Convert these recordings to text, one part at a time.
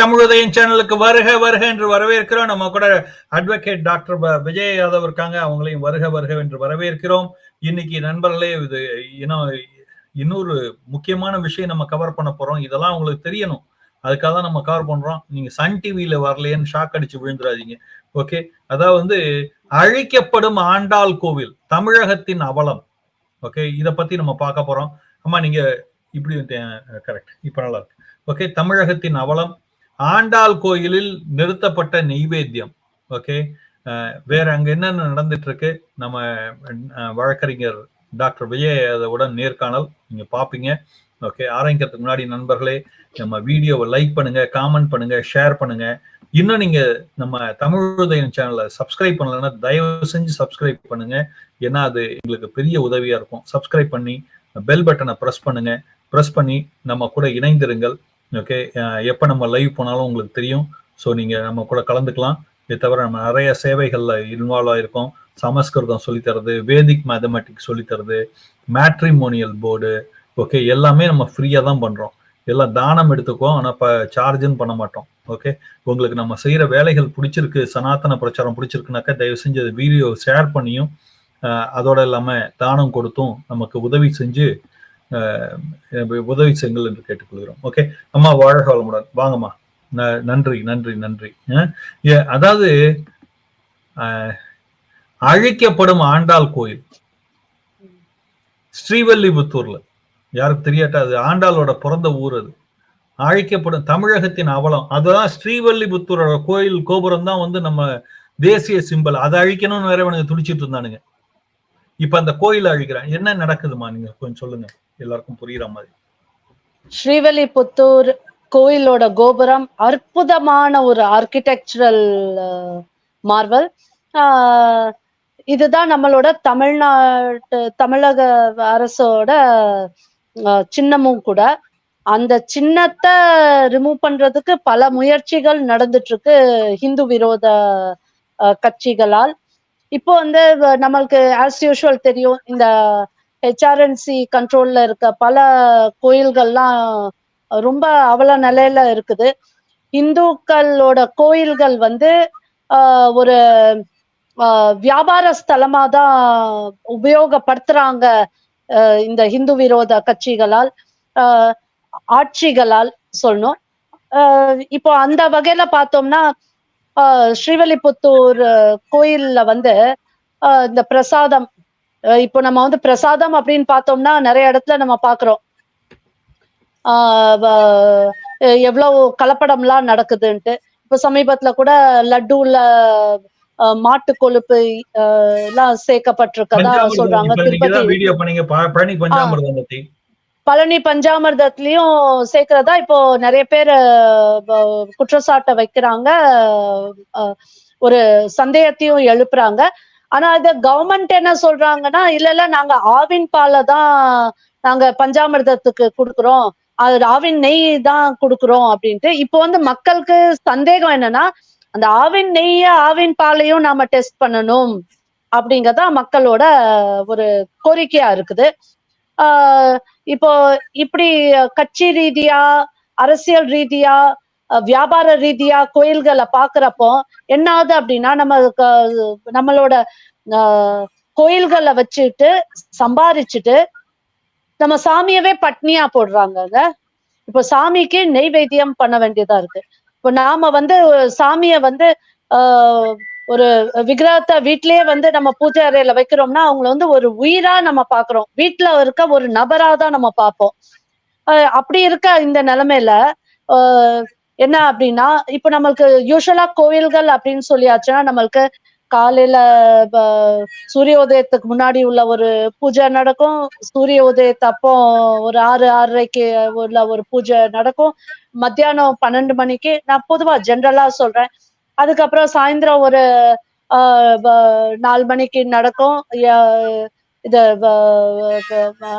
தமிழுதயம் சேனலுக்கு வருக வருக என்று வரவேற்கிறோம். நம்ம கூட அட்வொகேட் டாக்டர் விஜய் யாதவ் இருக்காங்க. அவங்களையும் வருக வருக என்று வரவேற்கிறோம். இன்னைக்கு நண்பர்களே இது இன்னும் இன்னொரு முக்கியமான விஷயம் நம்ம கவர் பண்ண போறோம். இதெல்லாம் உங்களுக்கு தெரியணும். அதுக்காக தான் நம்ம கவர் பண்றோம். நீங்க சன் டிவியில வரலையேன்னு ஷாக் அடிச்சு விழுந்துடாதீங்க. ஓகே அதாவது வந்து அழிக்கப்படும் ஆண்டாள் கோவில் தமிழகத்தின் அவலம். ஓகே இத பத்தி நம்ம பார்க்க போறோம். ஆமா நீங்க இப்படி கரெக்ட் இப்ப நல்லா இருக்கு. ஓகே தமிழகத்தின் அவலம் ஆண்டாள் கோயிலில் நிறுத்தப்பட்ட நெய்வேத்தியம். ஓகே வேற அங்க என்னென்ன நடந்துட்டு இருக்கு நம்ம வழக்கறிஞர் டாக்டர் விஜய் நேர்காணல். நீங்க பாப்பீங்க. ஓகே ஆரம்பிக்கிறதுக்கு முன்னாடி நண்பர்களே நம்ம வீடியோவை லைக் பண்ணுங்க காமெண்ட் பண்ணுங்க ஷேர் பண்ணுங்க. இன்னும் நீங்க நம்ம தமிழுதயம் சேனலை சப்ஸ்கிரைப் பண்ணலன்னா தயவு செஞ்சு சப்ஸ்கிரைப் பண்ணுங்க. ஏன்னா அது எங்களுக்கு பெரிய உதவியா இருக்கும். சப்ஸ்கிரைப் பண்ணி பெல் பட்டனை ப்ரெஸ் பண்ணுங்க. ப்ரெஸ் பண்ணி நம்ம கூட இணைந்திருங்கள். ஓகே எப்போ நம்ம லைவ் போனாலும் உங்களுக்கு தெரியும். ஸோ நீங்கள் நம்ம கூட கலந்துக்கலாம். இது தவிர நம்ம நிறைய சேவைகளில் இன்வால்வ் ஆகிருக்கோம் சமஸ்கிருதம் சொல்லித் தரது வேதிக் மேத்தமெட்டிக்ஸ் சொல்லித்தரது மேட்ரிமோனியல் போர்டு ஓகே எல்லாமே நம்ம ஃப்ரீயாக தான் பண்ணுறோம் எல்லாம் தானம் எடுத்துக்குவோம். ஆனால் இப்போ சார்ஜுன்னு பண்ண மாட்டோம். ஓகே உங்களுக்கு நம்ம செய்கிற வேலைகள் பிடிச்சிருக்கு சனாதன பிரச்சாரம் பிடிச்சிருக்குனாக்கா தயவு செஞ்சு வீடியோ ஷேர் பண்ணியும் அதோடு அதோட தானம் கொடுத்தும் நமக்கு உதவி செஞ்சு உதவி செய்யுங்கள் என்று கேட்டுக்கொள்கிறோம். ஓகே அம்மா வாழ்க வளமுடன் வாங்கம்மா. ந- நன்றி நன்றி நன்றி. ஏ- அதாவது அழிக்கப்படும் ஆண்டாள் கோயில். ஸ்ரீவல்லிபுத்தூர்ல. யாருக்கு தெரியாட்டா அது ஆண்டாளோட பிறந்த ஊர் அது. அழிக்கப்படும் தமிழகத்தின் அவலம். அதுதான் ஸ்ரீவல்லிபுத்தூரோட கோயில் கோபுரம் தான் வந்து நம்ம தேசிய சிம்பல் அதை அழிக்கணும்னு வேற இவனுக்கு துடிச்சிட்டு இருந்தானுங்க. இப்ப அந்த கோயிலை அழிக்கிறான். என்ன நடக்குதுமா நீங்க கொஞ்சம் சொல்லுங்க. எல்லாருக்கும் புரியுற மாதிரி. ஸ்ரீவல்லிபுத்தூர் கோயிலோட கோபுரம் அற்புதமான ஒரு ஆர்கிடெக்சரல் மார்வல் இதுதான் நம்மளோட தமிழ்நாட்டு தமிழக அரசோட சின்னமும் கூட. அந்த சின்னத்தை ரிமூவ் பண்றதுக்கு பல முயற்சிகள் நடந்துட்டு இருக்கு ஹிந்து விரோத கட்சிகளால். இப்போ வந்து நம்மளுக்கு ஆஸ் யூஷுவல் தெரியும் இந்த ஹெச்ஆர்என்சி கண்ட்ரோல்ல இருக்க பல கோயில்கள்லாம் ரொம்ப அவல நிலையில இருக்குது. இந்துக்களோட கோயில்கள் வந்து ஆஹ், ஒரு ஆஹ், வியாபார ஸ்தலமா தான் உபயோகப்படுத்துறாங்க இந்த ஹிந்து விரோத கட்சிகளால் ஆஹ், ஆட்சிகளால் சொல்லணும். ஆஹ், இப்போ அந்த வகையில பார்த்தோம்னா ஆஹ், ஸ்ரீவல்லிபுத்தூர் கோயில்ல வந்து ஆஹ், இந்த பிரசாதம் இப்போ நம்ம வந்து பிரசாதம் அப்படின்னு பார்த்தோம்னா நிறைய இடத்துல நம்ம பாக்குறோம் எவ்வளவு கலப்படம்லாம் நடக்குதுன்ட்டு. இப்ப சமீபத்துல கூட லட்டுல ஆஹ் மாட்டு கொழுப்பு எல்லாம் சேர்க்கப்பட்டிருக்கதா சொல்றாங்க. திருப்பதி பழனி பஞ்சாமிர்தத்திலயும் சேர்க்கிறதா இப்போ நிறைய பேர் குற்றச்சாட்டை வைக்கிறாங்க. ஒரு சந்தேகத்தையும் எழுப்புறாங்க. ஆனா இத கவர்மெண்ட் என்ன சொல்றாங்கன்னா இல்ல இல்ல நாங்க ஆவின் பாலை தான் நாங்க பஞ்சாமிர்தத்துக்கு கொடுக்குறோம். அது ஆவின் நெய் தான் கொடுக்குறோம் அப்படின்ட்டு. இப்போ வந்து மக்களுக்கு சந்தேகம் என்னன்னா அந்த ஆவின் நெய்ய ஆவின் பாலையும் நாம டெஸ்ட் பண்ணணும் அப்படிங்கறதா மக்களோட ஒரு கோரிக்கையா இருக்குது. ஆஹ் இப்போ இப்படி கட்சி ரீதியா அரசியல் ரீதியா வியாபார ரீதியா கோயில்களை பாக்குறப்போ என்ன ஆகுது அப்படின்னா நம்ம நம்மளோட கோயில்களை வச்சுட்டு சம்பாரிச்சுட்டு நம்ம சாமியவே பட்னியா போடுறாங்கங்க. இப்போ சாமிக்கு நெய்வேத்தியம் பண்ண வேண்டியதா இருக்கு. இப்போ நாம வந்து சாமிய வந்து ஆஹ் ஒரு விக்கிரகத்தை வீட்லயே வந்து நம்ம பூஜை அறையில வைக்கிறோம்னா அவங்கள வந்து ஒரு உயிரா நம்ம பாக்குறோம். வீட்டுல இருக்க ஒரு நபரா தான் நம்ம பார்ப்போம் அப்படி இருக்க இந்த நிலைமையில ஆஹ் என்ன அப்படின்னா இப்ப நம்மளுக்கு யூஸ்வலா கோயில்கள் அப்படின்னு சொல்லியாச்சுன்னா நம்மளுக்கு காலையில சூரிய உதயத்துக்கு முன்னாடி உள்ள ஒரு பூஜை நடக்கும். சூரிய உதயத்து அப்போ ஒரு ஆறு ஆறரைக்கு உள்ள ஒரு பூஜை நடக்கும். மத்தியானம் பன்னெண்டு மணிக்கு. நான் பொதுவா ஜென்ரலா சொல்றேன். அதுக்கப்புறம் சாயந்தரம் ஒரு நாலு மணிக்கு நடக்கும். இது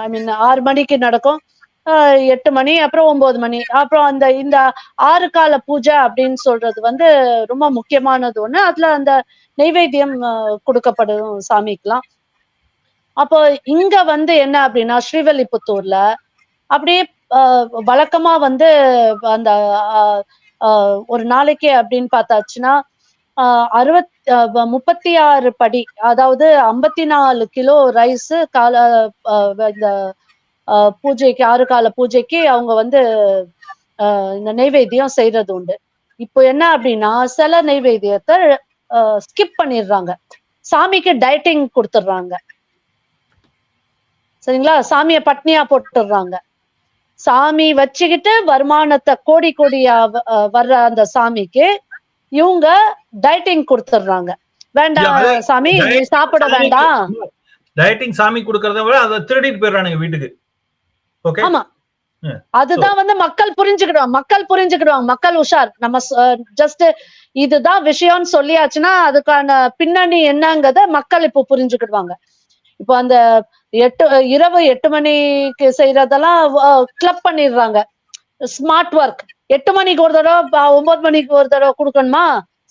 ஐ மீன் ஆறு மணிக்கு நடக்கும். எட்டு மணி அப்புறம் ஒன்பது மணி. அப்புறம் அந்த இந்த ஆறு கால பூஜை அப்படின்னு சொல்றது வந்து ரொம்ப முக்கியமானது ஒண்ணு. அதுல அந்த நெய்வேத்தியம் கொடுக்கப்படும் சாமிக்கெல்லாம். அப்போ இங்க வந்து என்ன அப்படின்னா ஸ்ரீவல்லிபுத்தூர்ல அப்படியே ஆஹ் வழக்கமா வந்து அந்த ஆஹ் ஒரு நாளைக்கு அப்படின்னு பார்த்தாச்சுன்னா ஆஹ் அறுபத் முப்பத்தி ஆறு படி அதாவது ஐம்பத்தி நாலு கிலோ ரைஸ் கால இந்த பூஜைக்கு ஆறு கால பூஜைக்கு அவங்க வந்து இந்த நெய்வேத்தியம் செய்யறது உண்டு. இப்போ என்ன அப்படின்னா சில நெய்வேத்தியத்தை ஸ்கிப் பண்ணிடுறாங்க. சாமிக்கு டயட்டிங் கொடுத்துடுறாங்க. சரிங்களா? சாமியை பட்னியா போட்டுடுறாங்க. சாமி வச்சுக்கிட்டு வருமானத்தை கோடி கோடியா வர்ற அந்த சாமிக்கு இவங்க டயட்டிங் கொடுத்துடுறாங்க. வேண்டாம் சாமி சாப்பிட வேண்டாம். டயட்டிங் சாமி கொடுக்கறத விட அதை திருடிட்டு போயிடுறானுங்க வீட்டுக்கு. ஆமா. அதுதான் வந்து மக்கள் புரிஞ்சுக்கிடுவாங்க. மக்கள் புரிஞ்சுக்கிடுவாங்க. மக்கள் உஷார். நம்ம ஜஸ்ட் இதுதான் விஷயம்னு சொல்லியாச்சுன்னா அதுக்கான பின்னணி என்னங்கறத மக்கள் இப்போ புரிஞ்சுக்கிடுவாங்க. இப்போ அந்த எட்டு இரவு எட்டு மணிக்கு செய்யறதெல்லாம் கிளப் பண்ணிடுறாங்க. ஸ்மார்ட் ஒர்க் எட்டு மணிக்கு ஒரு தடவை ஒன்பது மணிக்கு ஒரு தடவை கொடுக்கணுமா?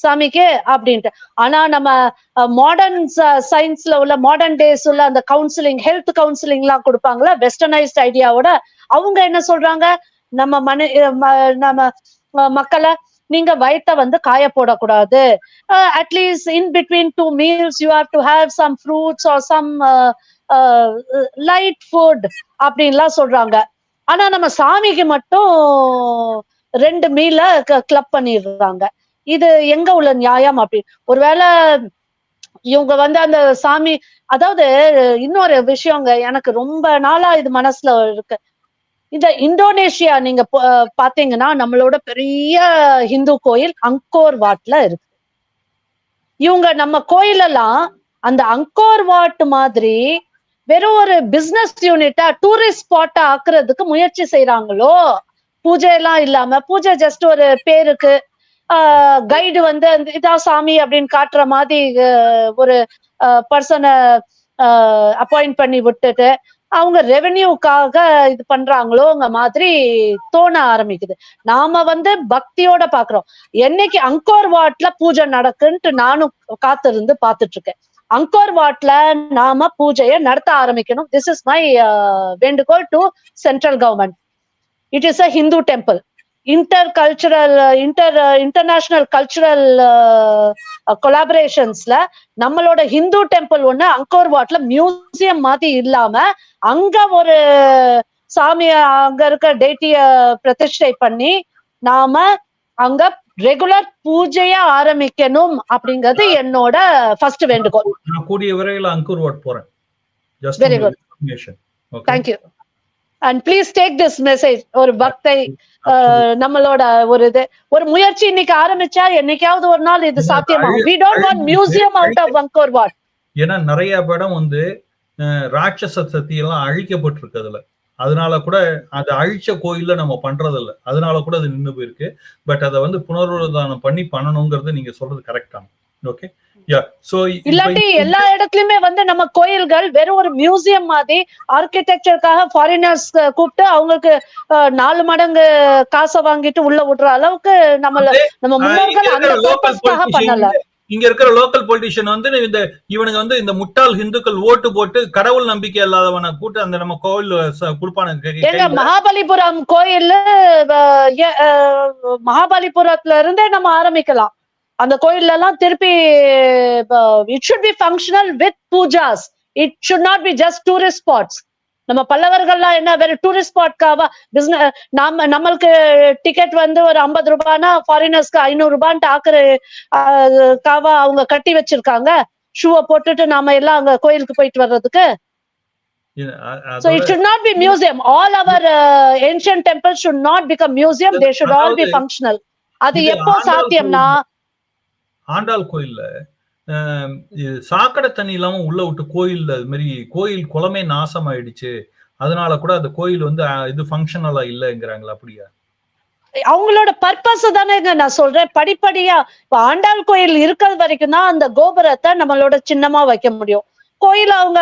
சாமிக்கு அப்படின்ட்டு. ஆனா நம்ம மாடர்ன் சயின்ஸ்ல உள்ள மாடர்ன் டேஸ் உள்ள அந்த கவுன்சிலிங் ஹெல்த் கவுன்சிலிங் எல்லாம் கொடுப்பாங்களா வெஸ்டர்னைஸ்ட் ஐடியாவோட அவங்க என்ன சொல்றாங்க? நம்ம மன நம்ம மக்களை நீங்க வயித்தை வந்து காய போடக்கூடாது. At least in between two meals you have to have some fruits or some light food அப்படின்லாம் சொல்றாங்க. ஆனா நம்ம சாமிக்கு மட்டும் ரெண்டு மீல கிளப் பண்ணிடுறாங்க. இது எங்க உள்ள நியாயம் அப்படி? ஒருவேளை இவங்க வந்து அந்த சாமி அதாவது இன்னொரு விஷயங்க எனக்கு ரொம்ப நாளா இது மனசுல இருக்கு. இந்த இந்தோனேஷியா நீங்க பாத்தீங்கன்னா நம்மளோட பெரிய ஹிந்து கோயில் அங்கோர் வாட்ல இருக்கு. இவங்க நம்ம கோயிலெல்லாம் அந்த அங்கோர் வாட் மாதிரி வெறும் ஒரு பிசினஸ் யூனிட்டா டூரிஸ்ட் ஸ்பாட்டா ஆக்குறதுக்கு முயற்சி செய்யறாங்களோ பூஜை எல்லாம் இல்லாம பூஜை ஜஸ்ட் ஒரு பேருக்கு கைடு வந்து அந்த இதான் சாமி அப்படின்னு காட்டுற மாதிரி அஹ், ஒரு பர்சனை அப்பாயிண்ட் பண்ணி விட்டுட்டு அவங்க ரெவென்யூக்காக இது பண்றாங்களோங்க மாதிரி தோண ஆரம்பிக்குது. நாம வந்து பக்தியோட பாக்குறோம். என்னைக்கு அங்கோர் வாட்ல பூஜை நடக்குன்ட்டு நானும் காத்திருந்து பார்த்துட்டு இருக்கேன் அங்கோர் வாட்ல நாம பூஜையை நடத்த ஆரம்பிக்கணும். திஸ் இஸ் மை வேண்டுகோள் to central government it is a Hindu temple inter cultural inter international cultural கொலாபரேஷன்ஸ்ல நம்மளோட ஹிந்து டெம்பிள் ஒண்ணு அங்கோர் வாட்ல மியூசியம் மாதிரி இல்லாம அங்க ஒரு சாமிய அங்க இருக்க டேட்டிய பிரதிஷ்டை பண்ணி நாம அங்க ரெகுலர் பூஜைய ஆரம்பிக்கணும் அப்படிங்கிறது என்னோட ஃபர்ஸ்ட் வேண்டுகோள். நான் கூடிய விரைவில் அங்கூர் வாட் போறேன். Information okay thank you and please take this message ஒரு பக்தை நம்மளோட ஒரு இது. ஒரு முயற்சி இன்னைக்கு ஆரம்பிச்சா என்னைக்காவது ஒரு நாள் இது சாத்தியமாகும் we don't want museum out of Angkor Wat ஏன்னா நிறைய படம் வந்து ராட்சச சக்தி எல்லாம் அழிக்கப்பட்டிருக்கு அதுல அதனால கூட அது அழிச்ச கோயில்ல நம்ம பண்றது இல்ல அதனால கூட அது நின்னு போயிருக்கு. பட் அதை வந்து புனருத்தானம் பண்ணி பண்ணணுங்கிறது நீங்க சொல்றது கரெக்டான ஓகே இல்லாட்டி எல்லா இடத்துலயுமே வந்து நம்ம கோயில்கள் வெறும் ஒரு மியூசியம் மாதிரி ஆர்கிடெக்சருக்காக ஃபாரினர்ஸ் கூப்பிட்டு அவங்களுக்கு நாலு மடங்கு காசை வாங்கிட்டு உள்ள விடுற அளவுக்கு நம்மள நம்ம முன்னோர்கள் அந்த பர்பஸ்க்காக பண்ணல. இங்க இருக்கிற லோக்கல் பொலிட்டிஷியன் வந்து இந்த இவனுங்க வந்து இந்த முட்டாள் இந்துக்கள் ஓட்டு போட்டு கடவுள் நம்பிக்கை இல்லாதவனை கூட்டு அந்த நம்ம கோவில் கொடுப்பானுங்க மகாபலிபுரம் கோயில் மகாபலிபுரத்துல இருந்தே நம்ம ஆரம்பிக்கலாம். அந்த கோயில்ல எல்லாம் திருப்பி it should be functional with pujas it should not be just tourist spots நம்ம பல்லவர்கள்லாம் என்ன வேற டூரிஸ்ட் ஸ்பாட்காவா பிசினஸ் நாம நம்மளுக்கு டிக்கெட் வந்து ஒரு ஐம்பது ரூபாய்னா ஃபாரினர்ஸ்க்கு ஐநூறு ரூபான்ட்டு ஆக்குற காவா அவங்க கட்டி வச்சிருக்காங்க ஷூவை போட்டுட்டு நாம எல்லாம் அங்க கோயிலுக்கு போயிட்டு வர்றதுக்கு So it should not be museum. All our uh, ancient temples should not become museum. They should all be functional. அது எப்போ சாத்தியம்னா ஆண்டாள் கோயில்ல இது சாக்கடை தண்ணி இல்லாம உள்ள விட்டு கோயில் அது மாதிரி கோயில் குளமே நாசம் ஆயிடுச்சு அதனால கூட அந்த கோயில் வந்து இது ஃபங்க்ஷனலா இல்லைங்கிறாங்களா அப்படியா? அவங்களோட பர்பஸ் தானேங்க நான் சொல்றேன். படிப்படியா இப்ப ஆண்டாள் கோயில் இருக்கிறது வரைக்கும் தான் அந்த கோபுரத்தை நம்மளோட சின்னமா வைக்க முடியும். கோயில் அவங்க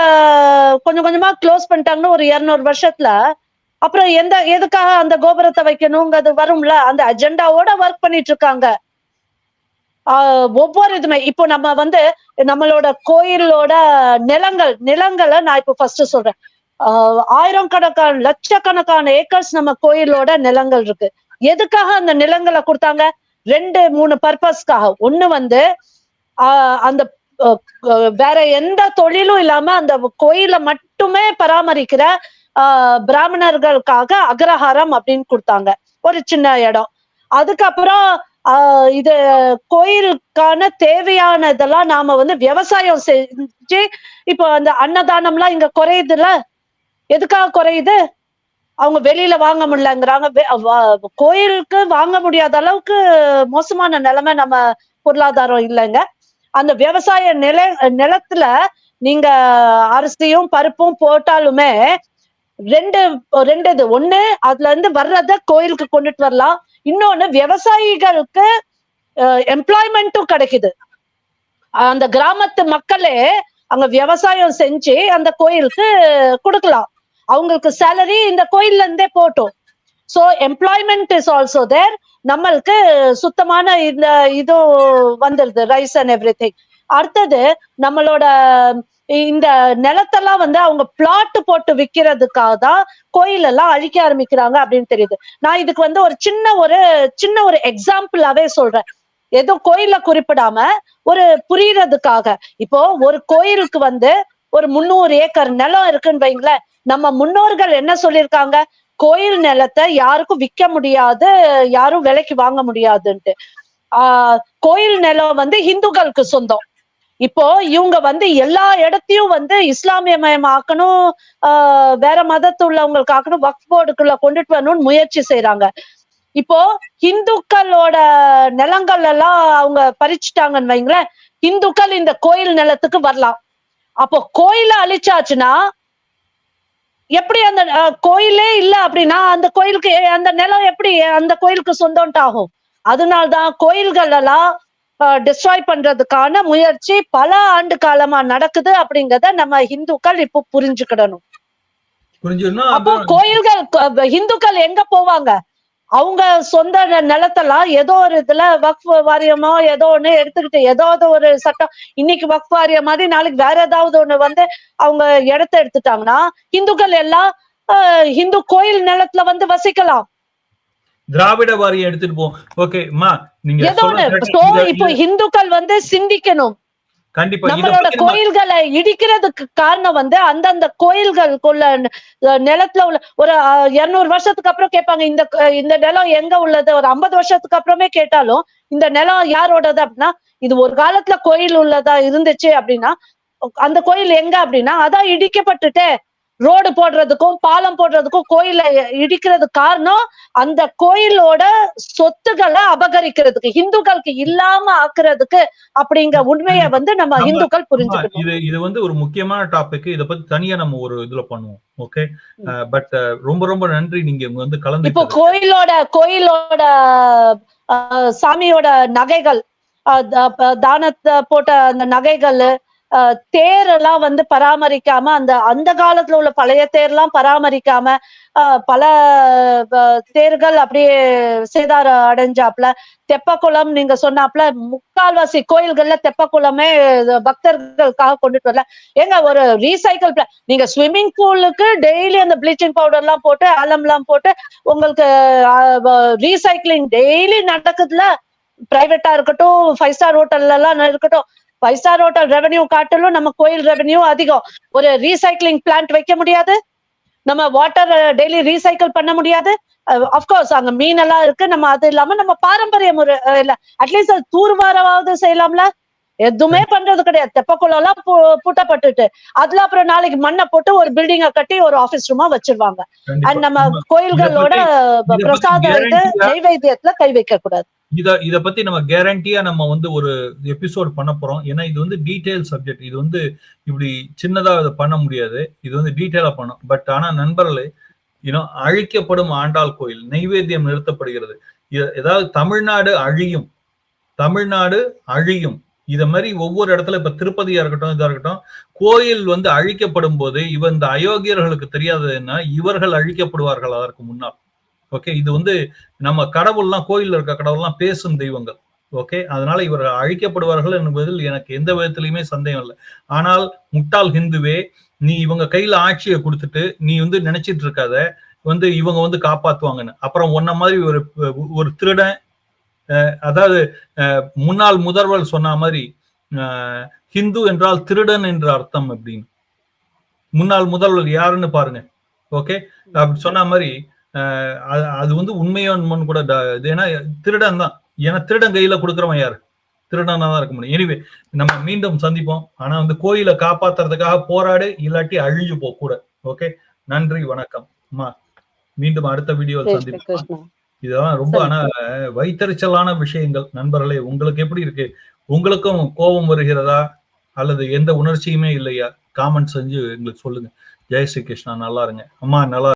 கொஞ்சம் கொஞ்சமா க்ளோஸ் பண்ணிட்டாங்கன்னா ஒரு இருநூறு வருஷத்துல அப்புறம் எந்த எதுக்காக அந்த கோபுரத்தை வைக்கணுங்கிறது வரும்ல? அந்த அஜெண்டாவோட ஒர்க் பண்ணிட்டு இருக்காங்க. ஒவ்வொரு இதுமே. இப்போ நம்ம வந்து நம்மளோட கோயிலோட நிலங்கள் நிலங்களை நான் இப்போ ஃபர்ஸ்ட் சொல்றேன். ஆஹ் ஆயிரம் கணக்கான லட்சக்கணக்கான ஏக்கர்ஸ் நம்ம கோயிலோட நிலங்கள் இருக்கு. எதுக்காக அந்த நிலங்களை கொடுத்தாங்க? ரெண்டு மூணு பர்பஸ்க்காக ஒண்ணு வந்து ஆஹ் அந்த வேற எந்த தொழிலும் இல்லாம அந்த கோயிலை மட்டுமே பராமரிக்கிற ஆஹ் பிராமணர்களுக்காக அக்ரஹாரம் அப்படின்னு கொடுத்தாங்க. ஒரு சின்ன இடம். அதுக்கப்புறம் ஆஹ் இது கோயிலுக்கான தேவையானதெல்லாம் நாம வந்து விவசாயம் செஞ்சு இப்போ அந்த அன்னதானம்லாம் இங்க குறையுதுல்ல? எதுக்காக குறையுது? அவங்க வெளியில வாங்க முடியலங்கிறாங்க. வெ- கோயிலுக்கு வாங்க முடியாத அளவுக்கு மோசமான நிலைமை நம்ம பொருளாதாரம் இல்லைங்க. அந்த விவசாய நில நிலத்துல நீங்க அரிசியும் பருப்பும் போட்டாலுமே ரெண்டு ரெண்டு இது. ஒண்ணு அதுல இருந்து வர்றத கோயிலுக்கு கொண்டுட்டு வரலாம். இன்னொன்னு விவசாயிகளுக்கு எம்ப்ளாய்மெண்ட்டும் கிடைக்குது. அந்த கிராமத்து மக்களே அங்க விவசாயம் செஞ்சு அந்த கோயிலுக்கு கொடுக்கலாம். அவங்களுக்கு சேலரி இந்த கோயில்ல இருந்தே போட்டோம். So employment is also there நம்மளுக்கு சுத்தமான இந்த இது வந்துருது ரைஸ் அண்ட் எவ்ரி திங் அடுத்தது நம்மளோட இந்த நிலத்தெல்லாம் வந்து அவங்க பிளாட் போட்டு விக்கிறதுக்காக தான் கோயில் எல்லாம் அழிக்க ஆரம்பிக்கிறாங்க அப்படின்னு தெரியுது. நான் இதுக்கு வந்து ஒரு சின்ன ஒரு சின்ன ஒரு எக்ஸாம்பிளாவே சொல்றேன். ஏதோ கோயில குறிப்பிடாம ஒரு புரியறதுக்காக. இப்போ ஒரு கோயிலுக்கு வந்து ஒரு முந்நூறு ஏக்கர் நிலம் இருக்குன்னு வைங்களேன். நம்ம முன்னோர்கள் என்ன சொல்லியிருக்காங்க? கோயில் நிலத்தை யாருக்கும் விற்க முடியாது யாரும் விலைக்கு வாங்க முடியாதுன்ட்டு. ஆஹ் கோயில் நிலம் வந்து இந்துக்களுக்கு சொந்தம். இப்போ இவங்க வந்து எல்லா இடத்தையும் வந்து இஸ்லாமியமயம் ஆக்கணும் ஆஹ் வேற மதத்து உள்ளவங்களுக்கு ஆக்கணும் வக்ஃப் போர்டுக்குள்ள கொண்டுட்டு வரணும்னு முயற்சி செய்யறாங்க இப்போ இந்துக்களோட நிலங்கள் எல்லாம் அவங்க பறிச்சுட்டாங்கன்னு வைங்களேன் இந்துக்கள் இந்த கோயில் நிலத்துக்கு வரலாம். அப்போ கோயில அழிச்சாச்சுன்னா எப்படி அந்த அஹ், கோயிலே இல்ல அப்படின்னா அந்த கோயிலுக்கு அந்த நிலம் எப்படி அந்த கோயிலுக்கு சொந்தம்ட்டு ஆகும் அதனால்தான் கோயில்கள் எல்லாம் டிஸ்ட்ராய் பண்றதுக்கான முயற்சி பல ஆண்டு காலமா நடக்குது அப்படிங்கறத நம்ம இந்துக்கள் இப்போ புரிஞ்சுக்கிடணும். அப்போ கோயில்கள் இந்துக்கள் எங்க போவாங்க? அவங்க சொந்த நிலத்தெல்லாம் ஏதோ ஒரு இதுல வக்ஃப் வாரியமோ ஏதோ ஒண்ணு எடுத்துக்கிட்டு ஏதாவது ஒரு சட்டம் இன்னைக்கு வக்ஃப் வாரியம் மாதிரி நாளைக்கு வேற ஏதாவது ஒண்ணு வந்து அவங்க இடத்த எடுத்துட்டாங்கன்னா இந்துக்கள் எல்லாம் ஆஹ், இந்து கோயில் நிலத்துல வந்து வசிக்கலாம். திராவிட வாரியம் எடுத்துட்டு போவோம் ஓகே அம்மா நீங்க. இப்போ இந்துக்கள் வந்து சிந்திக்கணும். கண்டிப்பா நம்மளோட கோயில்களை இடிக்கிறதுக்கு காரணம் வந்து அந்தந்த கோயில்களுக்குள்ள நிலத்துல உள்ள ஒரு இருநூறு வருஷத்துக்கு அப்புறம் கேட்பாங்க இந்த இந்த நிலம் எங்க உள்ளது? ஒரு ஐம்பது வருஷத்துக்கு அப்புறமே கேட்டாலும் இந்த நிலம் யாரோடது அப்படின்னா இது ஒரு காலத்துல கோயில் உள்ளதா இருந்துச்சு அப்படின்னா அந்த கோயில் எங்க அப்படின்னா அதான் இடிக்கப்பட்டுட்டே ரோடு போடுறதுக்கும் பாலம் போடுறதுக்கும் கோயில இடிக்கிறதுக்கு காரணம் அந்த கோயிலோட சொத்துக்களை அபகரிக்கிறதுக்கு இந்துக்களுக்கு இல்லாம ஆக்குறதுக்கு அப்படிங்கிற உண்மையை வந்து நம்ம இந்துக்கள் புரிஞ்சுக்கணும் இது இது வந்து ஒரு முக்கியமான டாபிக் இத பத்தி தனியா நம்ம ஒரு இதுல பண்ணுவோம். ஓகே பட் ரொம்ப ரொம்ப நன்றி நீங்க வந்து இப்போ கலந்து கோயிலோட கோயிலோட ஆஹ், சாமியோட நகைகள் தானத்தை போட்ட அந்த நகைகள் தேரெல்லாம் தேர் எல்லாம் வந்து பராமரிக்காம அந்த அந்த காலத்துல உள்ள பழைய தேர்லாம் பராமரிக்காம பல தேர்கள் அப்படியே சேதாரம் அடைஞ்சாப்ல. தெப்பக்குளம் நீங்க சொன்னாப்ல முக்கால்வாசி கோயில்கள்ல தெப்பக்குளமே பக்தர்களுக்காக கொண்டுட்டு வரல. ஏங்க ஒரு ரீசைக்கிள் நீங்க ஸ்விம்மிங் பூலுக்கு டெய்லி அந்த ப்ளீச்சிங் பவுடர் எல்லாம் போட்டு ஆலம் எல்லாம் போட்டு உங்களுக்கு ரீசைக்ளிங் டெய்லி நடக்குதுல. பிரைவேட்டா இருக்கட்டும் ஃபைவ் ஸ்டார் ஹோட்டல்ல எல்லாம் இருக்கட்டும் ஃபைவ் ஸ்டார் ஹோட்டல் ரெவன்யூ காட்டிலும் நம்ம கோயில் ரெவன்யூ அதிகம். ஒரு ரீசைக்ளிங் பிளான்ட் வைக்க முடியாது. நம்ம வாட்டர் டெய்லி ரீசைக்கிள் பண்ண முடியாது. அப்கோர்ஸ் அங்க மீன் எல்லாம் இருக்கு. நம்ம அது இல்லாம நம்ம பாரம்பரிய முறை இல்ல அட்லீஸ்ட் அது தூர்வாரவாவது செய்யலாம்ல. எதுவுமே பண்றது கிடையாது. தெப்பக்குளம் எல்லாம் பூட்டப்பட்டுட்டு. அதுல அப்புறம் நாளைக்கு மண்ணை போட்டு ஒரு பில்டிங்க கட்டி ஒரு ஆபீஸ் ரூமா வச்சிருவாங்க. அண்ட் நம்ம கோயில்களோட பிரசாத இது நைவேத்தியத்துல கை வைக்க கூடாது இத இத பத்தி நம்ம கேரண்டியா நம்ம வந்து ஒரு எபிசோட் பண்ண போறோம். ஏன்னா இது வந்து டீடைல் சப்ஜெக்ட் இது வந்து இப்படி சின்னதா இதை பண்ண முடியாது. இது வந்து டீடைலா பண்ணும் பட் ஆனா நண்பர்களே யூனோ அழிக்கப்படும் ஆண்டாள் கோயில் நைவேத்தியம் நிறுத்தப்படுகிறது. ஏதாவது தமிழ்நாடு அழியும். தமிழ்நாடு அழியும். இத மாதிரி ஒவ்வொரு இடத்துல இப்ப திருப்பதியா இருக்கட்டும் இதா இருக்கட்டும் கோயில் வந்து அழிக்கப்படும் போது இவ இந்த அயோக்கியர்களுக்கு தெரியாததுன்னா இவர்கள் அழிக்கப்படுவார்கள் அதற்கு முன்னால்? ஓகே இது வந்து நம்ம கடவுள்லாம் கோயில்ல இருக்க கடவுள்லாம் பேசும் தெய்வங்கள். ஓகே அதனால இவர்கள் அழிக்கப்படுவார்கள் என்பதில் எனக்கு எந்த விதத்திலையுமே சந்தேகம் இல்லை. ஆனால் முட்டாள் ஹிந்துவே நீ இவங்க கையில ஆட்சியை கொடுத்துட்டு நீ வந்து நினைச்சிட்டு இருக்காத வந்து இவங்க வந்து காப்பாத்துவாங்கன்னு. அப்புறம் ஒன்ன மாதிரி ஒரு ஒரு திருடன் அதாவது முன்னாள் முதல்வர் சொன்ன மாதிரி ஹிந்து என்றால் திருடன் என்ற அர்த்தம் அப்படின்னு. முன்னாள் முதல்வர் யாருன்னு பாருங்க. ஓகே? அப்படி சொன்ன மாதிரி அது- வந்து உண்மையோன்னு கூட ஏன்னா திருடன் தான். ஏன்னா திருடன் கையில கொடுக்குறவன் யாரு? திருடனா தான் இருக்க முடியும். எனிவே நம்ம மீண்டும் சந்திப்போம். ஆனா வந்து கோயிலை காப்பாத்துறதுக்காக போராடு இல்லாட்டி அழிஞ்சு போ கூட. ஓகே? நன்றி வணக்கம். அம்மா மீண்டும் அடுத்த வீடியோவில் சந்திப்போம். இதெல்லாம் ரொம்ப ஆனா வைத்தறிச்சலான விஷயங்கள். நண்பர்களே உங்களுக்கு எப்படி இருக்கு? உங்களுக்கும் கோபம் வருகிறதா? அல்லது எந்த உணர்ச்சியுமே இல்லையா? காமெண்ட் செஞ்சு எங்களுக்கு சொல்லுங்க. ஜெய் ஸ்ரீ கிருஷ்ணா நல்லா இருங்க. அம்மா நல்லா